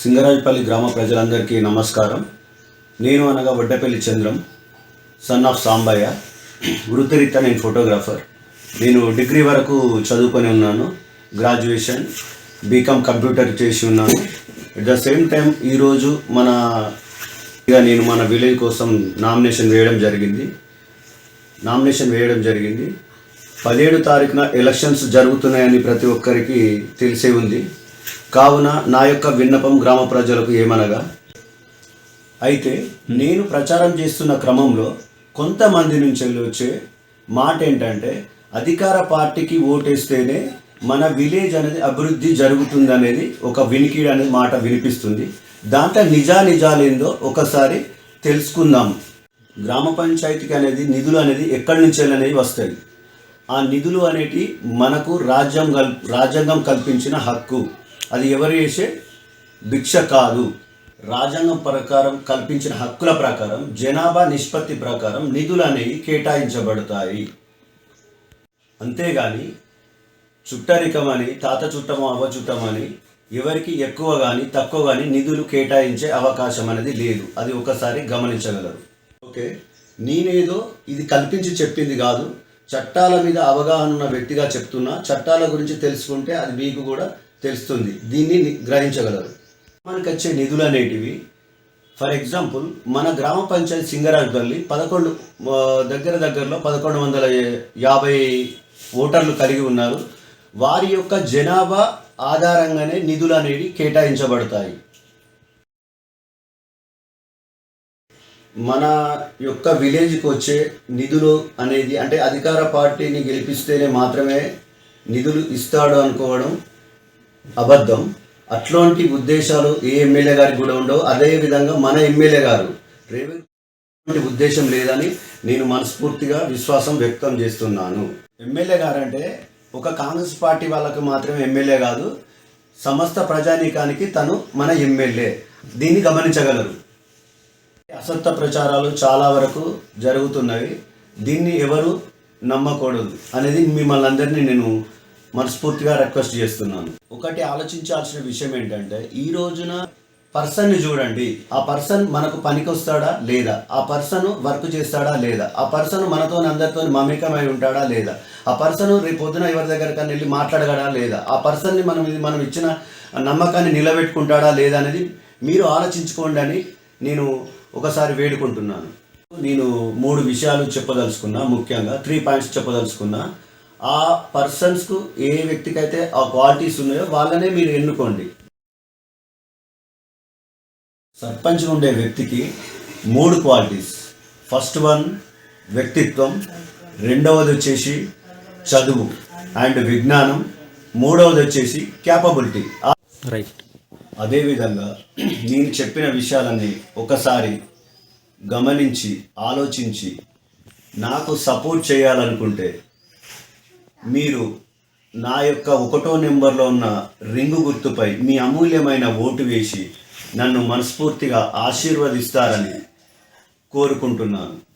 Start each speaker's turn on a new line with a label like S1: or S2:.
S1: సింగరాజపల్లి గ్రామ ప్రజలందరికీ నమస్కారం. నేను అనగా వడ్డపల్లి చంద్రం సన్ ఆఫ్ సాంబయ్య. వృత్తిరీత్యా నేను ఫోటోగ్రాఫర్ నేను డిగ్రీ వరకు చదువుకొని ఉన్నాను గ్రాడ్యుయేషన్ బీకామ్ కంప్యూటర్ చేసి ఉన్నాను. అట్ ద సేమ్ టైం ఈరోజు మన ఇక నేను మన విలేజ్ కోసం నామినేషన్ వేయడం జరిగింది. నామినేషన్ వేయడం జరిగింది. పదిహేడు తారీఖున ఎలక్షన్స్ జరుగుతున్నాయని ప్రతి ఒక్కరికి తెలిసే ఉంది. కావున నా యొక్క విన్నపం గ్రామ ప్రజలకు ఏమనగా అయితే నేను ప్రచారం చేస్తున్న క్రమంలో కొంతమంది నుంచి వెళ్ళి వచ్చే మాట ఏంటంటే అధికార పార్టీకి ఓటేస్తేనే మన విలేజ్ అనేది అభివృద్ధి జరుగుతుంది అనేది ఒక వినికిడి అనేది మాట వినిపిస్తుంది. దాంట్లో నిజా నిజాలేందో ఒకసారి తెలుసుకుందాం. గ్రామ పంచాయతీకి అనేది నిధులు అనేది ఎక్కడి నుంచి అనేవి వస్తాయి. ఆ నిధులు అనేటి మనకు రాజ్యం కల్ రాజ్యాంగం కల్పించిన హక్కు. అది ఎవరు చేసే? భిక్ష కాదు రాజ్యాంగం ప్రకారం కల్పించిన హక్కుల ప్రకారం జనాభా నిష్పత్తి ప్రకారం నిధులు అనేవి కేటాయించబడతాయి. అంతేగాని చుట్టరికమని తాత చుట్టమో అవ్వ చుట్టమని ఎవరికి ఎక్కువ కానీ తక్కువ కానీ నిధులు కేటాయించే అవకాశం అనేది లేదు. అది ఒకసారి గమనించగలరు. ఓకే. నేనేదో ఇది కల్పించి చెప్పింది కాదు. చట్టాల మీద అవగాహన ఉన్న వ్యక్తిగా చెప్తున్నా. చట్టాల గురించి తెలుసుకుంటే అది మీకు కూడా తెలుస్తుంది. దీన్ని ని- గ్రహించగలరు. మనకు వచ్చే నిధులు అనేటివి ఫర్ ఎగ్జాంపుల్ మన గ్రామ పంచాయతీ సింగరాజపల్లి పదకొండు దగ్గర దగ్గరలో పదకొండు వందల యాభై ఓటర్లు కలిగి ఉన్నారు. వారి యొక్క జనాభా ఆధారంగానే నిధులు అనేవి కేటాయించబడతాయి. మన యొక్క విలేజ్కి వచ్చే నిధులు అనేది అంటే అధికార పార్టీని గెలిపిస్తేనే మాత్రమే నిధులు ఇస్తాడు అనుకోవడం అబద్ధం. అట్లాంటి ఉద్దేశాలు ఏ ఎమ్మెల్యే గారికి కూడా ఉండవు. అదే విధంగా మన ఎమ్మెల్యే గారు రేవంత్ ఉద్దేశం లేదని నేను మనస్ఫూర్తిగా విశ్వాసం వ్యక్తం చేస్తున్నాను. ఎమ్మెల్యే గారంటే ఒక కాంగ్రెస్ పార్టీ వాళ్ళకు మాత్రమే ఎమ్మెల్యే కాదు సమస్త ప్రజానీకానికి తను మన ఎమ్మెల్యే. దీన్ని గమనించగలరు. అసత్య ప్రచారాలు చాలా వరకు జరుగుతున్నవి. దీన్ని ఎవరు నమ్మకూడదు అనేది మిమ్మల్ని అందరినీ నేను మనస్ఫూర్తిగా రిక్వెస్ట్ చేస్తున్నాను. ఒకటి ఆలోచించాల్సిన విషయం ఏంటంటే ఈ రోజున పర్సన్ని చూడండి. ఆ పర్సన్ మనకు పనికొస్తాడా లేదా? ఆ పర్సన్ వర్క్ చేస్తాడా లేదా? ఆ పర్సన్ మనతో అందరితో మమేకమై ఉంటాడా లేదా? ఆ పర్సన్ రేపు పొద్దున ఎవరి దగ్గరకన్నా వెళ్ళి మాట్లాడగడా లేదా? ఆ పర్సన్ని మనం ఇది మనం ఇచ్చిన నమ్మకాన్ని నిలబెట్టుకుంటాడా లేదా అనేది మీరు ఆలోచించుకోండి అని నేను ఒకసారి వేడుకుంటున్నాను. నేను మూడు విషయాలు చెప్పదలుచుకున్నా ముఖ్యంగా త్రీ పాయింట్స్ చెప్పదలుచుకున్నా. ఆ పర్సన్స్కు ఏ వ్యక్తికైతే ఆ క్వాలిటీస్ ఉన్నాయో వాళ్ళనే మీరు ఎన్నుకోండి. సర్పంచ్ ఉండే వ్యక్తికి మూడు క్వాలిటీస్ ఫస్ట్ వన్ వ్యక్తిత్వం. రెండవది వచ్చేసి చదువు అండ్ విజ్ఞానం. మూడవది వచ్చేసి క్యాపబిలిటీ
S2: రైట్
S1: అదేవిధంగా నేను చెప్పిన విషయాలన్నీ ఒకసారి గమనించి ఆలోచించి నాకు సపోర్ట్ చేయాలనుకుంటే మీరు నా యొక్క ఒకటో నెంబర్లో ఉన్న రింగు గుర్తుపై మీ అమూల్యమైన ఓటు వేసి నన్ను మనస్ఫూర్తిగా ఆశీర్వదిస్తారని కోరుకుంటున్నాను.